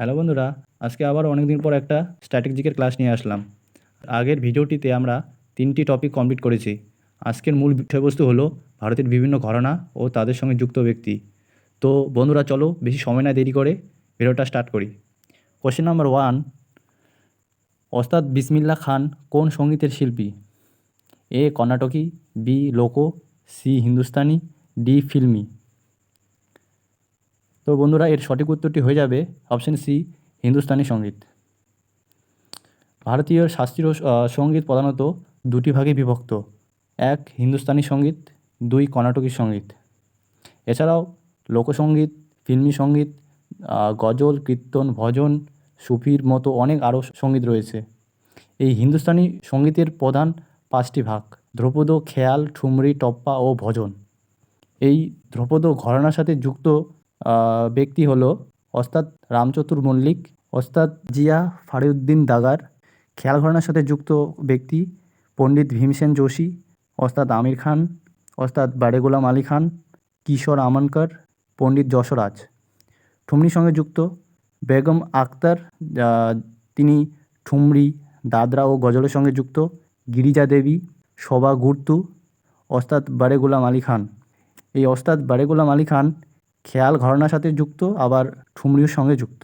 Hello বন্ধুরা, আজকে আবার অনেক দিন পর একটা স্ট্র্যাটেজিকের ক্লাস নিয়ে আসলাম। আগের ভিডিওটিতে আমরা তিনটি টপিক কমপ্লিট করেছি। আজকের মূল বিষয়বস্তু হলো ভারতের বিভিন্ন ঘরানা ও তাদের সঙ্গে যুক্ত ব্যক্তি। তো বন্ধুরা, চলো বেশি সময় না দেরি করে ভিডিওটা স্টার্ট করি। কোশ্চেন নাম্বার ওয়ান ওস্তাদ বিসমিল্লা খান কোন সঙ্গীতের শিল্পী? এ, কর্ণাটকী, বি, লোকো, সি, হিন্দুস্তানি, ডি, ফিল্মি। তো বন্ধুরা, এর সঠিক উত্তরটি হয়ে যাবে অপশন সি হিন্দুস্তানি সংগীত। ভারতীয় শাস্ত্রীয় সংগীত প্রধানত দুটি ভাগে বিভক্ত। এক, হিন্দুস্তানি সংগীত, দুই, কর্ণাটকী সংগীত। এছাড়াও লোকসঙ্গীত, ফিল্মি সংগীত গজল, কীর্তন, ভজন, সুফির মতো অনেক আরও সংগীত রয়েছে। এই হিন্দুস্তানি সঙ্গীতের প্রধান পাঁচটি ভাগ ধ্রুপদ খেয়াল, ঠুমরি, টপ্পা ও ভজন। এই ধ্রুপদ ঘরানার সাথে যুক্ত ব্যক্তি হলো ওস্তাদ রামচতুর মল্লিক, ওস্তাদ জিয়া ফারিউদ্দিন দাগার, খেয়াল ঘরানার সাথে যুক্ত ব্যক্তি পণ্ডিত ভীমসেন যোশী, ওস্তাদ আমির খান, ওস্তাদ বাড়ে গোলাম আলী খান, কিশোর আমনকর, পণ্ডিত যশোরাজ। ঠুমরির সঙ্গে যুক্ত বেগম আক্তার তিনি ঠুমরি, দাদরা ও গজলের সঙ্গে যুক্ত গিরিজা দেবী, শোভা গুর্তু, ওস্তাদ বাড়ে গোলাম আলী খান। এই ওস্তাদ বাড়ে গোলাম আলী খান খেয়াল ঘরানার সাথে যুক্ত, আবার ঠুমরির সঙ্গে যুক্ত।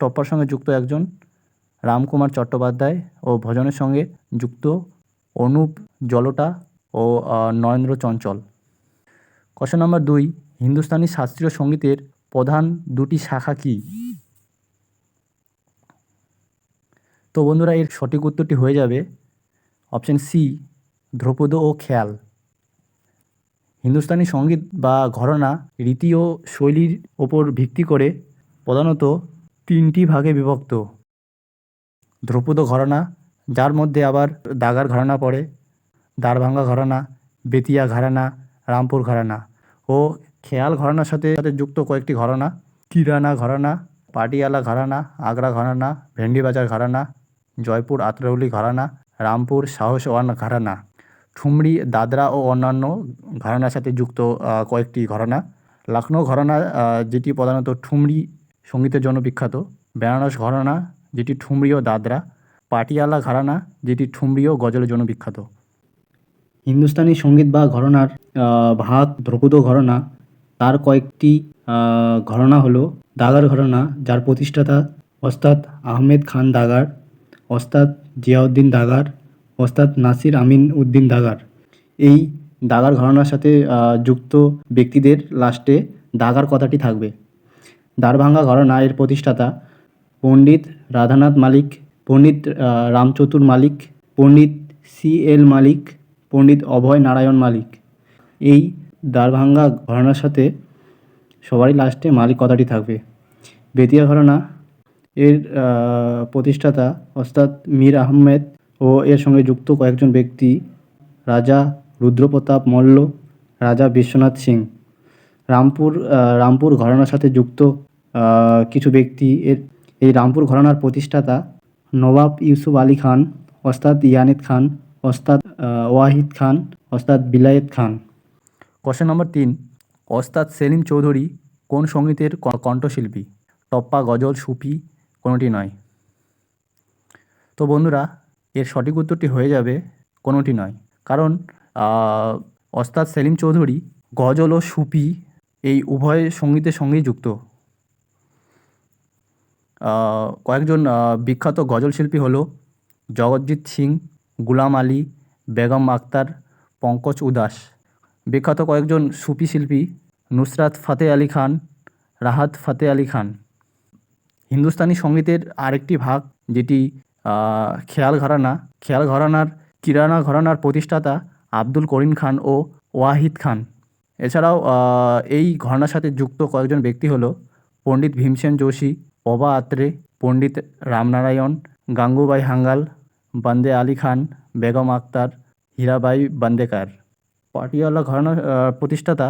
টপ্পার সঙ্গে যুক্ত একজন, রামকুমার চট্টোপাধ্যায় ও ভজনের সঙ্গে যুক্ত অনুপ জলটা ও নরেন্দ্র চঞ্চল। কোশ্চেন নম্বর দুই, হিন্দুস্তানি শাস্ত্রীয় সঙ্গীতের প্রধান দুটি শাখা কী? তো বন্ধুরা, এর সঠিক উত্তরটি হয়ে যাবে অপশন সি, ধ্রুপদ ও খেয়াল। হিন্দুস্তানি সংগীত বা ঘরানা রীতি ও শৈলীর ওপর ভিত্তি করে প্রধানত তিনটি ভাগে বিভক্ত। ধ্রুপদ ঘরানা, যার মধ্যে আবার দাগার ঘরানা পড়ে, দারভাঙ্গা ঘরানা, বেতিয়া ঘরানা, রামপুর ঘরানা ও খেয়াল ঘরানার সাথে সাথে যুক্ত কয়েকটি ঘরানা, কিরানা ঘরানা, পাটিয়ালা ঘরানা, আগ্রা ঘরানা, ভেন্ডিবাজার ঘরানা, জয়পুর আতরৌলি ঘরানা, রামপুর সাহসওয়ান ঘরানা। ঠুমরি, দাদরা ও অন্যান্য ঘরানার সাথে যুক্ত কয়েকটি ঘরানা। লখনৌ ঘরানা যেটি প্রধানত ঠুমরি সঙ্গীতের জন্য বিখ্যাত। বেনারস ঘরানা, যেটি ঠুমরি ও দাদরা। পাটিয়ালা ঘরানা, যেটি ঠুমরি ও গজলের জন্য বিখ্যাত। হিন্দুস্তানি সংগীত বা ঘরানার ভাগ ধ্রুপদ ঘরানা। তার কয়েকটি ঘরানা হলো দাগার ঘরানা, যার প্রতিষ্ঠাতা ওস্তাদ আহমেদ খান দাগার, ওস্তাদ জিয়াউদ্দিন দাগার ওস্তাদ নাসির আমিন উদ্দিন দাগার। এই দাগার ঘরানার সাথে যুক্ত ব্যক্তিদের লাস্টে দাগার কথাটি থাকবে। দারভাঙ্গা ঘরানা এর প্রতিষ্ঠাতা পণ্ডিত রাধানাথ মালিক, পণ্ডিত রামচতুর মালিক, পণ্ডিত সি এল মালিক, পণ্ডিত অভয় নারায়ণ মালিক। এই দারভাঙ্গা ঘরানার সাথে সবারই লাস্টে মালিক কথাটি থাকবে। বেতিয়া ঘরানা এর প্রতিষ্ঠাতা ওস্তাদ মীর আহমেদ ও এর সঙ্গে যুক্ত কয়েকজন ব্যক্তি, রাজা রুদ্রপ্রতাপ মল্ল, রাজা বিশ্বনাথ সিং। রামপুর রামপুর ঘরানার সাথে যুক্ত কিছু ব্যক্তি। এর, এই রামপুর ঘরানার প্রতিষ্ঠাতা নবাব ইউসুফ আলী খান, ওস্তাদ ইয়ানিদ খান, ওস্তাদ ওয়াহিদ খান, ওস্তাদ বিলায়েত খান। কোশ্চেন নম্বর তিন, ওস্তাদ সেলিম চৌধুরী কোন সঙ্গীতের কণ্ঠশিল্পী? টপ্পা, গজল, সুফি, কোনোটি নয়? তো বন্ধুরা এর সঠিক উত্তরটি হয়ে যাবে কোনোটি নয়। কারণ ওস্তাদ সেলিম চৌধুরী, গজল ও সুফি এই উভয় সঙ্গীতের সঙ্গেই যুক্ত। কয়েকজন বিখ্যাত গজল শিল্পী হলো জগৎজিৎ সিং, গুলাম আলী, বেগম আক্তার পঙ্কজ উদাস। বিখ্যাত কয়েকজন সুফি শিল্পী নুসরাত ফাতে আলী খান, রাহাত ফাতে আলী খান। হিন্দুস্তানি সঙ্গীতের আরেকটি ভাগ, যেটি খেয়াল ঘরানা, খেয়াল ঘরানার, কিরানা ঘরানার প্রতিষ্ঠাতা আব্দুল করিম খান ও ওয়াহিদ খান। এছাড়াও এই ঘরানার সাথে যুক্ত কয়েকজন ব্যক্তি হলো পণ্ডিত ভীমসেন যোশী পবা আত্রে, পণ্ডিত রামনারায়ণ, গাঙ্গুবাই হাঙ্গাল, বান্দে আলী খান, বেগম আক্তার হীরাবাই বান্দেকার। পাটিয়ালা ঘরানার প্রতিষ্ঠাতা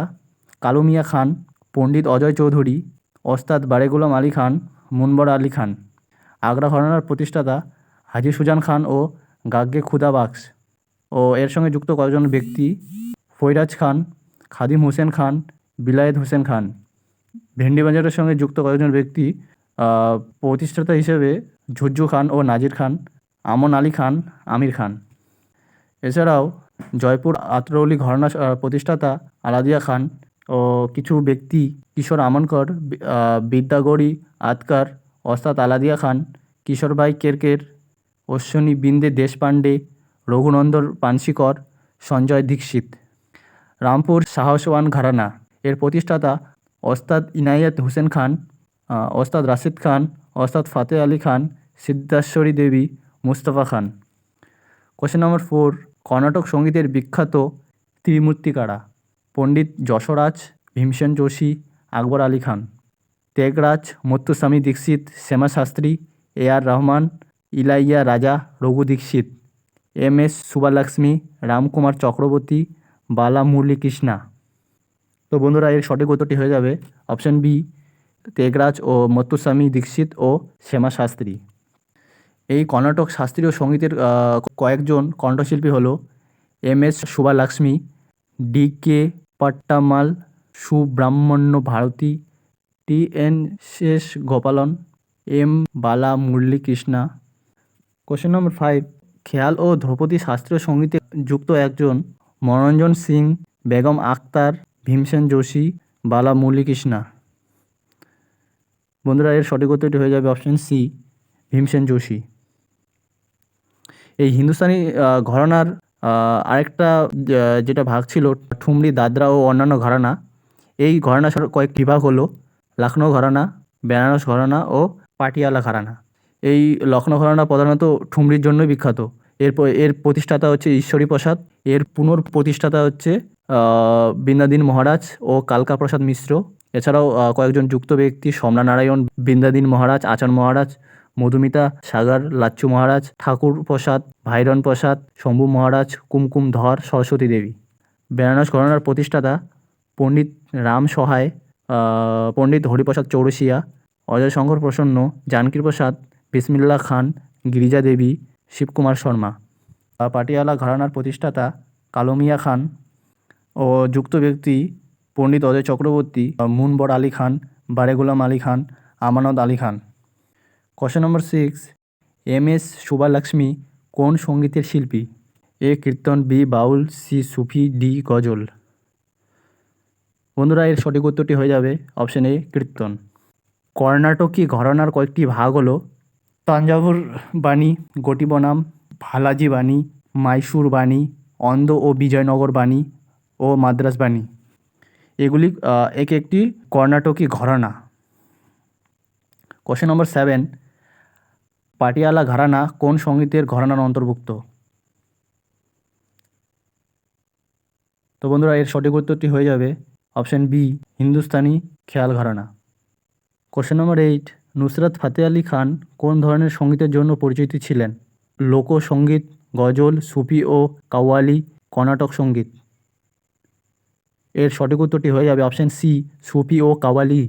কালুমিয়া খান, পণ্ডিত অজয় চৌধুরী, ওস্তাদ বারেগুলাম আলী খান, মুনবর আলী খান। আগ্রা ঘরানার প্রতিষ্ঠাতা হাজি সুজান খান ও গাগ্গে খুদা বাক্স ও এর সঙ্গে যুক্ত কয়েকজন ব্যক্তি ফৈরাজ খান খাদিম হোসেন খান বিলায়েত হোসেন খান। ভেন্ডি বাজারের সঙ্গে যুক্ত কয়েকজন ব্যক্তি প্রতিষ্ঠাতা হিসেবে ঝুজ্জু খান ও নাজির খান আমন আলী খান আমির খান। এছাড়াও জয়পুর আতরৌলি ঘরানা প্রতিষ্ঠাতা আলাদিয়া খান ও কিছু ব্যক্তি কিশোর আমনকর বি- আহ, বিদ্যাগড়ি আতকার ওস্তাদ আলাদিয়া খান কিশোরভাই কেরকের অশ্বিনী বিন্দে দেশপাণ্ডে রঘুনন্দন পানশিকর, সঞ্জয় দীক্ষিত। রামপুর সাহসওয়ান ঘরানা। এর প্রতিষ্ঠাতা ওস্তাদ Inayat Hossain Khan Ustad Rashid Khan, Ustad Fateh Ali Khan, Siddheshwari Devi Mustafa Khan. Question number four, Carnatic সঙ্গীতের বিখ্যাত ত্রিমূর্তিকারা, পণ্ডিত যশরাজ, ভীমসেন যোশী, আকবর আলী খান। তেগরাজ মুত্তুস্বামী দীক্ষিত শ্যামা শাস্ত্রী এ R Rahman Ilaiyaraaja Raghu Dixit M S Subbulakshmi, Ramkumar Chakraborty Bala Muralikrishna তো বন্ধুরা, এর সঠিক উত্তরটি হয়ে যাবে অপশন বি তেগরাজ ও মুত্তুস্বামী দীক্ষিত ও শ্যামা শাস্ত্রী। এই কর্ণাটক শাস্ত্রীয় সঙ্গীতের কয়েকজন কণ্ঠশিল্পী হল M S Subbulakshmi, D K Pattammal, Subramanya Bharati, T N Seshagopalan, M বালা মুরলীকৃষ্ণা কোশ্চেন নম্বর ফাইভ খেয়াল ও ধ্রুপদী শাস্ত্রীয় সঙ্গীতে যুক্ত একজন মনোরঞ্জন সিং, বেগম আক্তার ভীমসেন যোশী, বালা মুরলীকৃষ্ণা। বন্ধুরা, এর সঠিক উত্তরটি হয়ে যাবে অপশন সি ভীমসেন যোশী। এই হিন্দুস্তানি ঘরানার আরেকটা যেটা ভাগ ছিল, ঠুমরি, দাদরা ও অন্যান্য ঘরানা। এই ঘরানা কয়েকটি বিভাগ হলো, লখনৌ ঘরানা, বেনারস ঘরানা ও পাটিয়ালা ঘরানা। এই লখনৌ ঘরানা প্রধানত ঠুমরির জন্যই বিখ্যাত। এর প- এর প্রতিষ্ঠাতা হচ্ছে ঈশ্বরী প্রসাদ। এর পুনর প্রতিষ্ঠাতা হচ্ছে বৃন্দাদিন মহারাজ ও কালকা প্রসাদ মিশ্র। এছাড়াও কয়েকজন যুক্ত ব্যক্তি সমলা নারায়ণ, বৃন্দাদিন মহারাজ আচার মহারাজ, মধুমিতা সাগর লাচ্চু মহারাজ, ঠাকুর প্রসাদ, ভাইরন প্রসাদ, শম্ভু মহারাজ, কুমকুম ধর, সরস্বতী দেবী। বেনারস ঘরানার প্রতিষ্ঠাতা পণ্ডিত রাম সহায় পণ্ডিত হরিপ্রসাদ চৌরসিয়া অজয় শঙ্কর প্রসন্ন জানকী প্রসাদ বিসমিল্লা খান, গিরিজা দেবী, শিবকুমার শর্মা। পাটিয়ালা ঘরানার প্রতিষ্ঠাতা কালোমিয়া খান ও যুক্ত ব্যক্তি পণ্ডিত Ajay Chakraborty, মুনবর Ali Khan, Bade Ghulam Ali Khan, Amanat Ali Khan. Question number six, M S Subbulakshmi কোন সঙ্গীতের শিল্পী? A kirtan, B Baul, C Sufi, D ghazal. বন্ধুরা, এর সঠিক উত্তরটি হয়ে যাবে অপশন এ, কীর্তন। কর্ণাটকী ঘরানার কয়েকটি ভাগ হলো তাঞ্জাভুর বাণী, গটি বনাম, ভালাজি বাণী, মাইসুর বাণী, অন্ধ ও বিজয়নগর বাণী ও মাদ্রাস বাণী। এগুলি এক একটি কর্ণাটকী gharana. Question number seven Patiala gharana কোন সঙ্গীতের ঘরানার অন্তর্ভুক্ত? তো বন্ধুরা, এর সঠিক উত্তরটি হয়ে যাবে option B Hindustani khayal gharana. Question number eight Nusrat Fateh Ali Khan কোন ধরনের সঙ্গীতের জন্য পরিচিত ছিলেন? লোকসঙ্গীত গজল, সুফি ও কাওয়ালি, কর্ণাটক সংগীত। এর সঠিক উত্তরটি হয়ে যাবে অপশন সি, সুফি ও কাওয়ালি।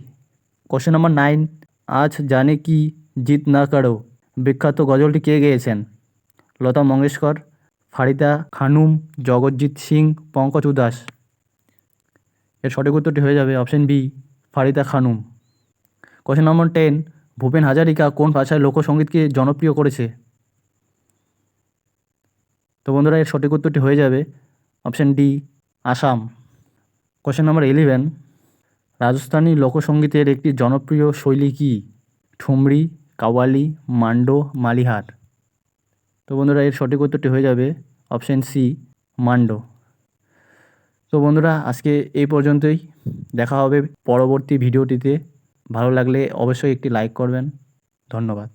কোশ্চেন নম্বর নাইন, আজ জানে কি জিত না কারও? বিখ্যাত গজলটি কে গেয়েছেন? লতা মঙ্গেশকর, ফারিদা খানুম, জগজ্জিৎ সিং, পঙ্কজ উদাস। এর সঠিক উত্তরটি হয়ে যাবে option B, Farida Khanum. Question number ten Bhupen Hazarika কোন ভাষায় লোকসঙ্গীতকে জনপ্রিয় করেছে? তো বন্ধুরা, এর সঠিক উত্তরটি হয়ে যাবে option D, Assam. Question number eleven Rajasthani লোকসঙ্গীতের একটি জনপ্রিয় শৈলী কী? ঠুমরি, কাওয়ালি, মান্ডো, মালিহার। তো বন্ধুরা, এর সঠিক উত্তরটি হয়ে যাবে অপশন সি, মান্ডো। তো বন্ধুরা, আজকে এই পর্যন্তই। দেখা হবে পরবর্তী ভিডিওটিতে। ভালো লাগলে অবশ্যই একটি লাইক করবেন। ধন্যবাদ।